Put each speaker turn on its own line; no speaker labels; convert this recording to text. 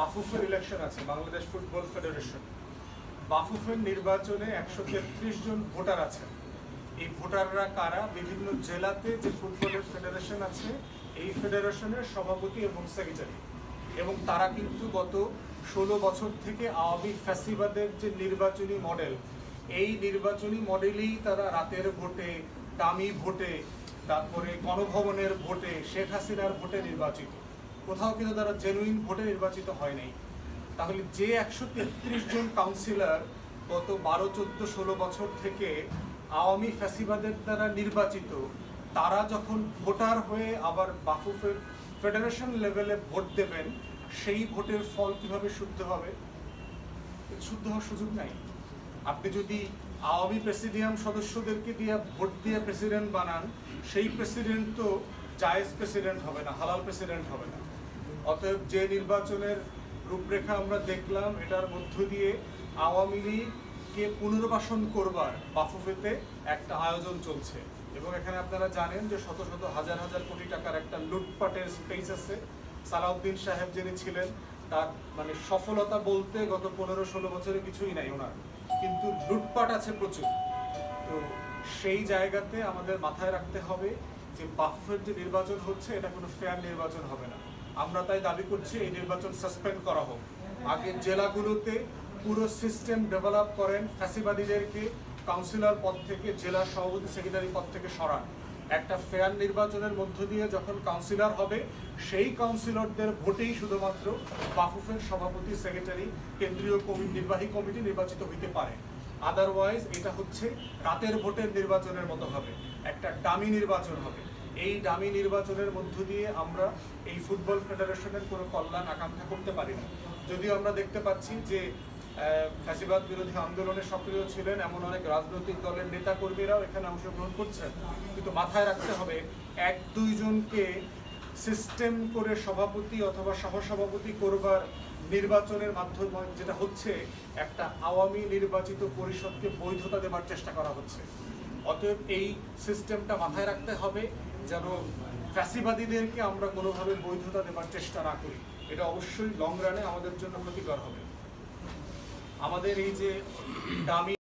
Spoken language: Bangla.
বাফুফের ইলেকশন আছে, বাংলাদেশ ফুটবল ফেডারেশন বাফুফের নির্বাচনে একশো তেত্রিশ জন ভোটার আছেন। এই ভোটাররা কারা? বিভিন্ন জেলাতে যে ফুটবলের ফেডারেশন আছে, এই ফেডারেশনের সভাপতি এবং সেক্রেটারি এবং তারা কিন্তু গত ষোলো বছর থেকে আওয়ামী ফ্যাসিবাদের যে নির্বাচনী মডেল এই নির্বাচনী মডেলেই তারা রাতের ভোটে, দামি ভোটে, তারপরে গণভবনের ভোটে, শেখ হাসিনার ভোটে নির্বাচিত। কোথাও কিন্তু তারা জেনুইন ভোটে নির্বাচিত হয় নাই তাহলে যে একশো তেত্রিশ জন কাউন্সিলর গত বারো, চোদ্দ, ষোলো বছর থেকে আওয়ামী ফ্যাসিবাদের দ্বারা নির্বাচিত, তারা যখন ভোটার হয়ে আবার বাফুফের ফেডারেশন লেভেলে ভোট দেবেন, সেই ভোটের ফল কীভাবে শুদ্ধ হবে? শুদ্ধ হওয়ার সুযোগ নাই। আপনি যদি আওয়ামী প্রেসিডিয়াম সদস্যদেরকে দিয়ে ভোট দিয়ে প্রেসিডেন্ট বানান, সেই প্রেসিডেন্ট তো জায়েজ প্রেসিডেন্ট হবে না, হালাল প্রেসিডেন্ট হবে না। অতএব যে নির্বাচনের রূপরেখা আমরা দেখলাম, এটার মধ্য দিয়ে আওয়ামী লীগকে পুনর্বাসন করবার বাফুফেতে একটা আয়োজন চলছে। এবং এখানে আপনারা জানেন যে শত শত হাজার হাজার কোটি টাকার একটা লুটপাটের স্পেস আছে। সালাউদ্দিন সাহেব যিনি ছিলেন, তার মানে সফলতা বলতে গত পনেরো ষোলো বছরে কিছুই নাই ওনার। কিন্তু লুটপাট আছে প্রচুর। তো সেই জায়গাতে আমাদের মাথায় রাখতে হবে যে বাফের যে নির্বাচন হচ্ছে, এটা কোনো ফেয়ার নির্বাচন হবে না। আমরা তাই দাবি করছি এই নির্বাচন সাসপেন্ড করা হোক। আগে জেলাগুলোতে পুরো সিস্টেম ডেভেলপ করেন ফ্যাসিবাদীদেরকে কাউন্সিলর পদ থেকে, জেলা সভাপতি সেক্রেটারি পদ থেকে সরান। একটা ফেয়ার নির্বাচনের মধ্য দিয়ে যখন কাউন্সিলর হবে, সেই কাউন্সিলরদের ভোটেই শুধুমাত্র বাফুফের সভাপতি সেক্রেটারি কেন্দ্রীয় কমিটি নির্বাহী কমিটি নির্বাচিত হইতে পারে। আদারওয়াইজ এটা হচ্ছে রাতের ভোটের নির্বাচনের মতো হবে। একটা দামি নির্বাচন হবে। এই দামি নির্বাচনের মধ্য দিয়ে আমরা এই ফুটবল ফেডারেশনের কোনো কল্যাণ, আকাঙ্ক্ষা করতে পারি না। যদিও আমরা দেখতে পাচ্ছি যে ফ্যাসিবাদ বিরোধী আন্দোলনে সক্রিয় ছিলেন এমন অনেক রাজনৈতিক দলের নেতা কর্মীরাও এখানে অংশগ্রহণ করছেন। কিন্তু মাথায় রাখতে হবে, এক দুইজনকে সিস্টেম করে সভাপতি অথবা সহসভাপতি করবার নির্বাচনের মাধ্যমে যেটা হচ্ছে, একটা আওয়ামী নির্বাচিত পরিষদকে বৈধতা দেবার চেষ্টা করা হচ্ছে। অতএব এই সিস্টেমটা মাথায় রাখতে হবে যেন ফ্যাসিবাদীদেরকে আমরা কোনোভাবে বৈধতা দেবার চেষ্টা না করি। এটা অবশ্যই লং রানে আমাদের জন্য ক্ষতিকর হবে। আমাদের এই যে দামি